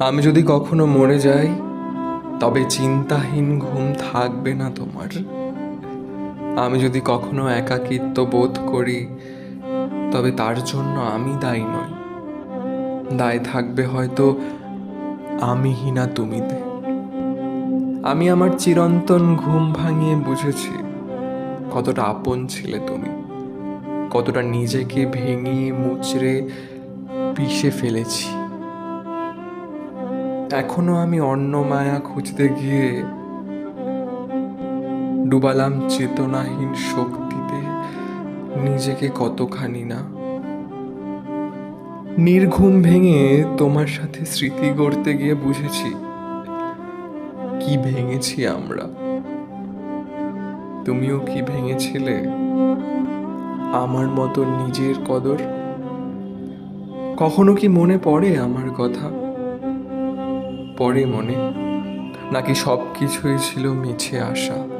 আমি যদি কখনো মরে যাই, তবে চিন্তাহীন ঘুম থাকবে না তোমার। আমি যদি কখনো একাকিত্ব বোধ করি, তবে তার জন্য আমি দায়ী নই। দায় থাকবে হয়তো আমি হিনা তুমিতে। আমি আমার চিরন্তন ঘুম ভাঙিয়ে বুঝেছি, কতটা আপন ছিলে তুমি। কতটা নিজেকে ভেঙে মুচড়ে পিষে ফেলেছি। এখনও আমি অন্য মায়া খুঁজতে গিয়ে ডুবালাম চেতনাহীন শক্তিতে, নিজেকে কতখানি না? নির্ঘুম ভেঙে তোমার সাথে স্মৃতি গড়তে গিয়ে বুঝেছি, কি ভেঙেছি আমরা? তুমিও কি ভেঙেছিলে? আমার মতো নিজের কদর? কখনো কি মনে পড়ে আমার কথা? পড়ে মনে নাকি সব কিছুই ছিল মিছে আশা।